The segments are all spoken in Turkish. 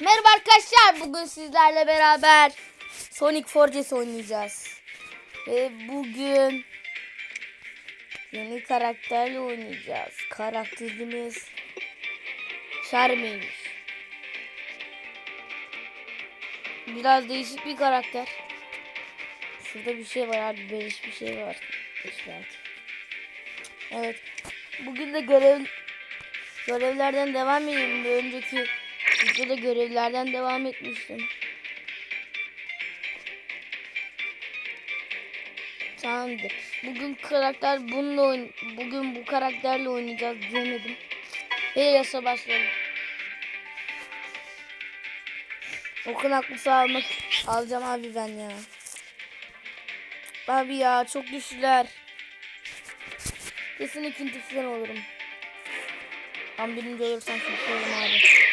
Merhaba arkadaşlar. Bugün sizlerle beraber Sonic Forces oynayacağız. Ve bugün yeni karakterle oynayacağız. Karakterimiz Charmy'miş. Biraz değişik bir karakter. Şurada bir şey var abi. Beliş bir şey var. Evet. Bugün de görev görevlerden devam edelim. Bir önceki videoda görevlerden devam etmiştim. Tamamdır. Bugün karakter bununla oyn bugün bu karakterle oynayacağız diyemedim. Heyles'e başlayalım. Okun aklısı almak alacağım abi ben ya. Abi ya çok güçlüler. Kesin ikinci olurum. Ben birinci olursam çok olurum abi.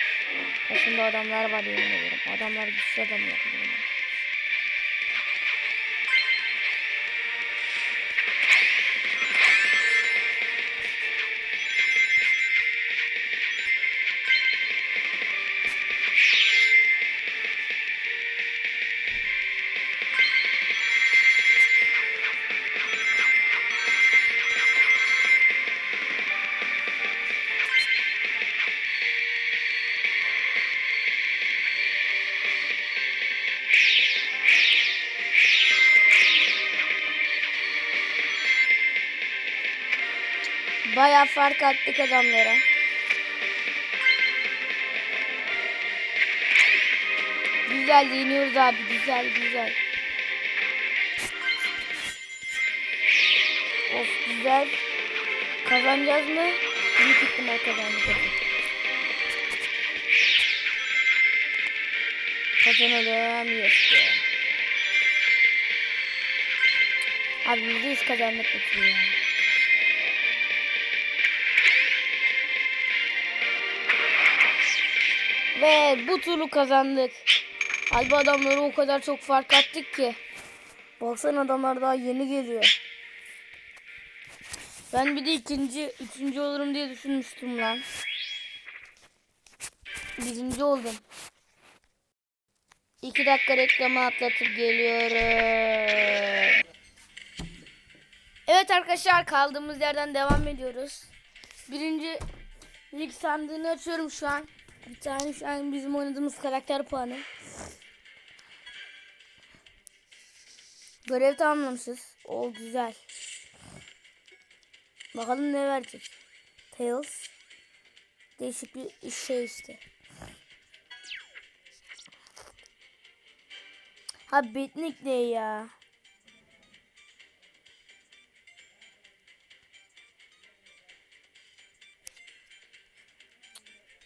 Aslında adamlar var yemin ederim. Adamlar güçlü adam Bayağı fark attık adamlara. Güzel yeniyoruz abi güzel güzel. Of güzel. Kazanacağız mı? Büyük ihtimal kazanacağız. Kazanalım. Yes. Abi yüzde yüz kazanmak bekliyor Ve bu turu kazandık. Halbuki adamları o kadar çok fark attık ki. Baksana adamlar daha yeni geliyor. Ben bir de ikinci, üçüncü olurum diye düşünmüştüm lan. Birinci oldum. İki dakika reklamı atlatıp geliyorum. Evet arkadaşlar kaldığımız yerden devam ediyoruz. Birinci lig sandığını açıyorum şu an. Bir tane şu an bizim oynadığımız karakter puanı. Görev tamamlamışız. O güzel. Bakalım ne verecek. Tails. Değişik bir şey işte. Ha Bitnik ne ya?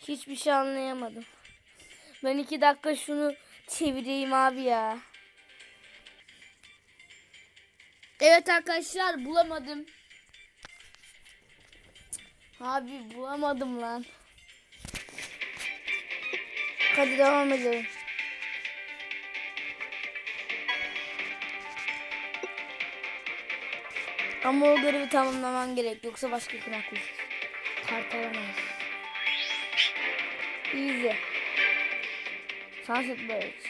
Hiçbir şey anlayamadım. Ben iki dakika şunu çevireyim abi ya. Evet arkadaşlar bulamadım. Abi bulamadım lan. Hadi devam edelim. Ama o görevi tamamlaman gerek. Yoksa başka gün haklısın. Easy. Sunset Birds.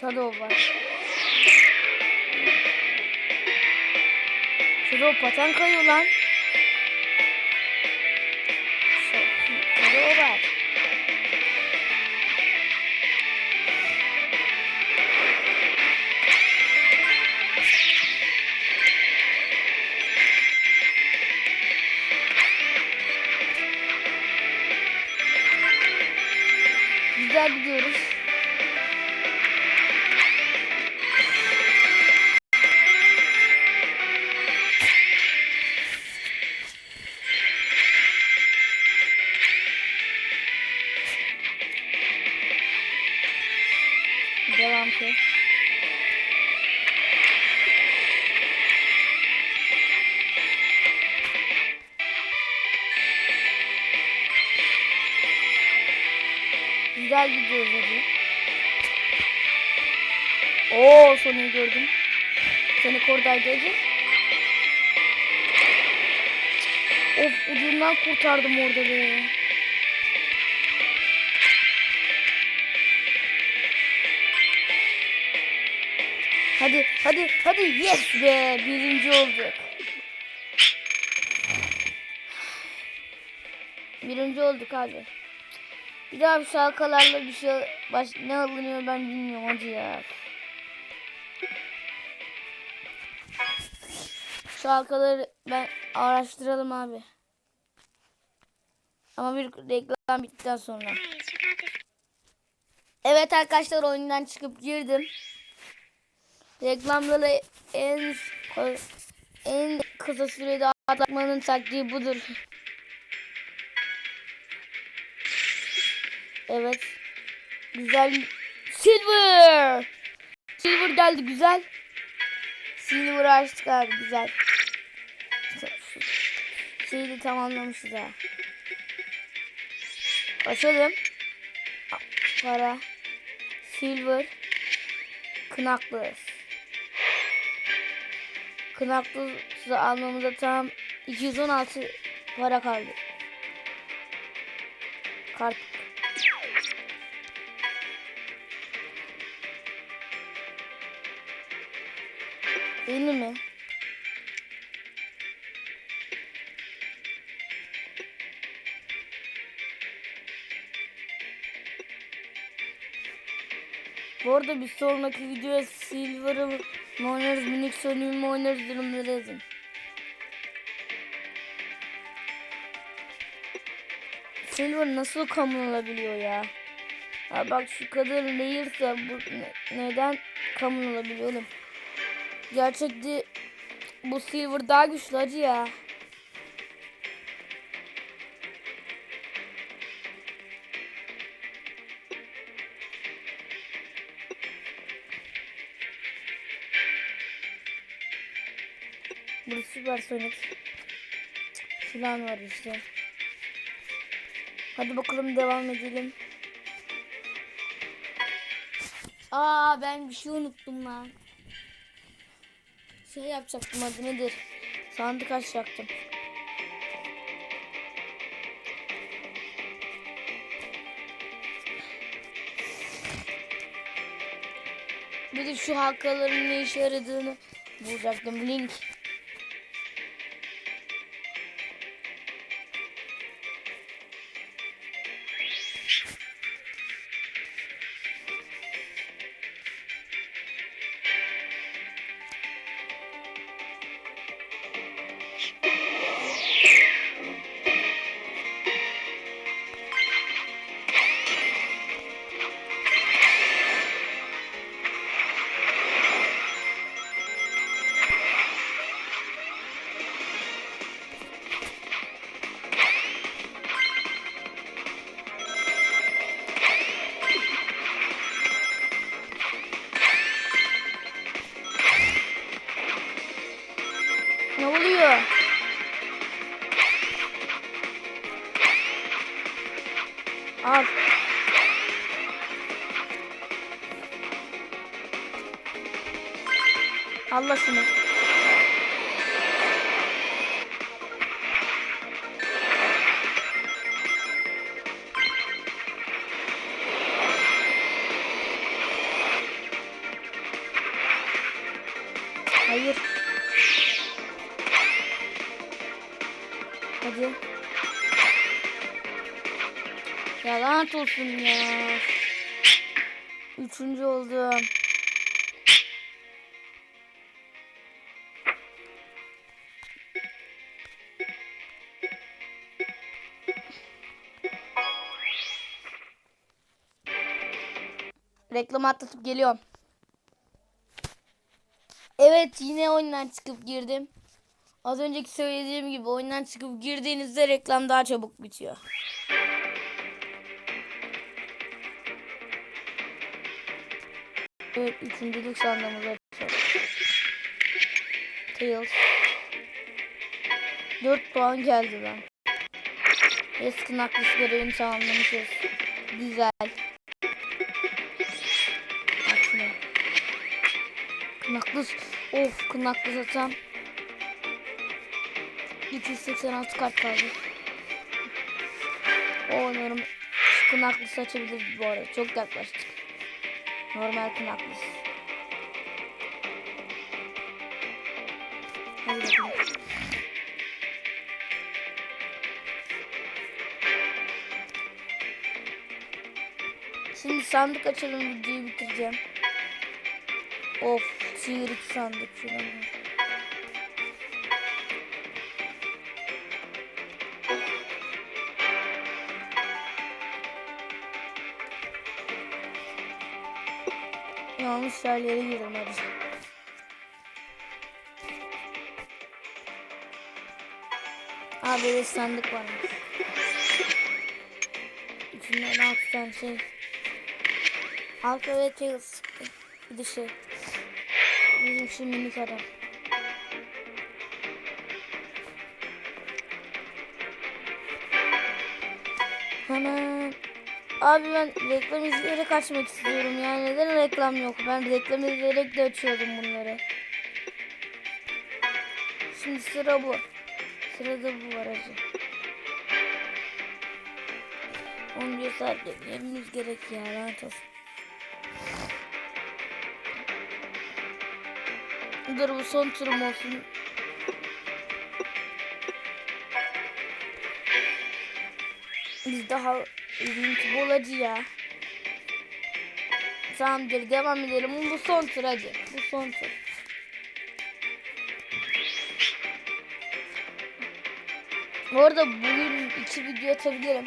Shadow var. Shadow paten kayıyor lan. Sh- Shadow var. Güzel gidiyoruz. Güzel gidiyoruz hadi. Oo Sony'yi gördüm. Sonic oradaydı hadi. Of ucundan kurtardım orada be. Hadi hadi hadi yes be birinci olduk. Birinci olduk abi. Bir daha bir şarkılarla bir şey baş, ne alınıyor ben bilmiyorum hacı ya. Şarkıları ben araştıralım abi. Ama bir reklam bittikten sonra. Evet arkadaşlar oyundan çıkıp girdim. Reklamları en en kısa sürede atlatmanın taktiği budur. Evet. Güzel. Silver. Silver geldi güzel. Silver açtık abi güzel. Şeyi de tamamlamışız ha. Açalım. Para. Silver. Kınaklı. Kınaklısı almamıza tam 216 para kaldı. Kart. Yeni mi? Bu arada bir sonraki videoya Silver'ı mı oynarız, Minik Sony'u mu oynarız durumları yazın. Silver nasıl common olabiliyor ya? Ha bak şu kadar layer'sa bu ne- neden common olabiliyor oğlum? Gerçekte bu Silver daha güçlü hacı ya. Burada süpersonik falan var işte. Hadi bakalım devam edelim. Aa ben bir şey unuttum lan. Şey yapacaktım adı nedir? Sandık açacaktım. Bir de şu halkaların ne işe yaradığını bulacaktım. Link. Ne oluyor? Al. Allah şunu. Hayır. Hadi. Ya lanet olsun ya. Üçüncü oldum. Reklam atlatıp geliyorum. Evet yine oyundan çıkıp girdim. Az önceki söylediğim gibi oyundan çıkıp girdiğinizde reklam daha çabuk bitiyor. Evet, üçüncülük sandığımızı açalım. Tails. 4 puan geldi lan. Eski naklis görevini tamamlamışız. Güzel. Kınaklıs. Of kınaklıs atsam. 286 kart kaldı. O umarım şu kınaklısı açabilir bu arada. Çok yaklaştık. Normal kınaklısı. Hadi bakalım. Şimdi sandık açalım videoyu bitireceğim. Of 2 sandık şuna Yanlış yerlere girdim hadi. Abi böyle sandık varmış. İçinden altı tane şey. Alfa ve Tails. Bir de şey. Bizim şu minik adam. Hemen. Abi ben reklam izleyerek açmak istiyorum. Yani neden reklam yok? Ben reklam izleyerek de açıyordum bunları. Şimdi sıra bu. Sırada bu var acı. 11 saat beklememiz gerek ya lanet olsun. Dur bu son turum olsun. Biz daha ilginç bolacı ya. Tamamdır devam edelim. Bu son tur hadi. Bu son tur. Bu arada bugün iki video atabilirim.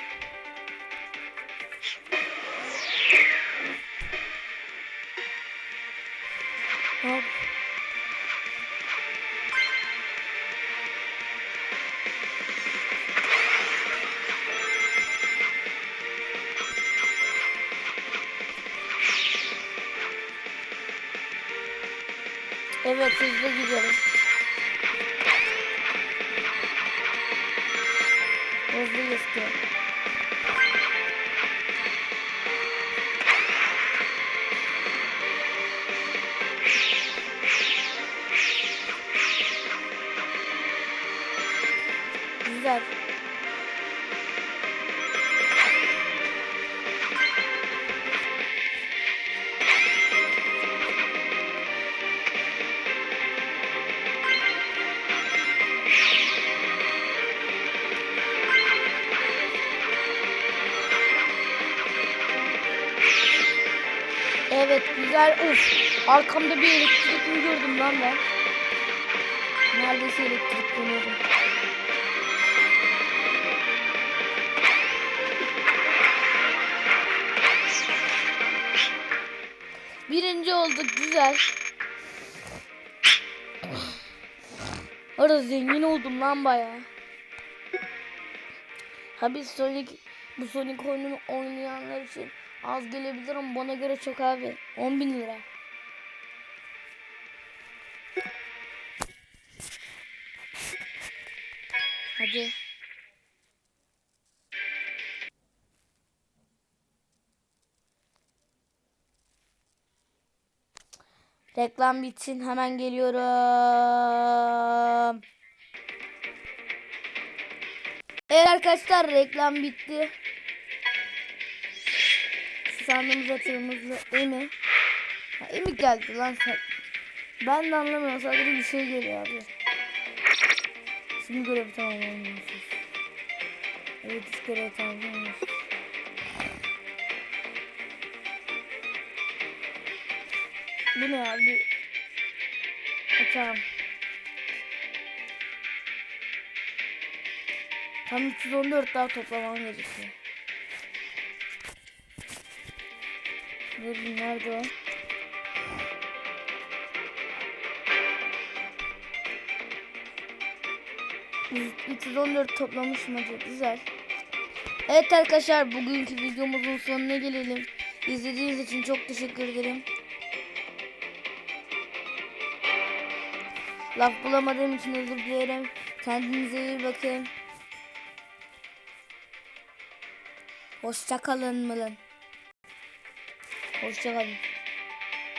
Evet hızlı gidelim. Hızlı gidiyor. Güzel. Uf. Arkamda bir elektrik mi gördüm lan ben? Neredeyse elektrikleniyordum. Birinci olduk güzel. Orada zengin oldum lan baya. Ha biz Sonic bu Sonic oyunu oynayanlar için az gelebilir ama bana göre çok abi. 10 bin lira. Hadi. Reklam bitsin hemen geliyorum. Evet arkadaşlar reklam bitti. Sandığımız atığımızda Emi. Ha, Emi geldi lan sen. Ben de anlamıyorum sadece bir şey geliyor abi. Şimdi görevi tamamlamışız. Evet üç görevi tamamlamışız. Bu ne abi? Açalım. Tam 314 daha toplamam gerekiyor. Dur nerede o? Yüz- 314 toplamışım hadi güzel. Evet arkadaşlar bugünkü videomuzun sonuna gelelim. İzlediğiniz için çok teşekkür ederim. Laf bulamadığım için özür dilerim. Kendinize iyi bakın. Hoşça kalın mılın. Hoşça kalın.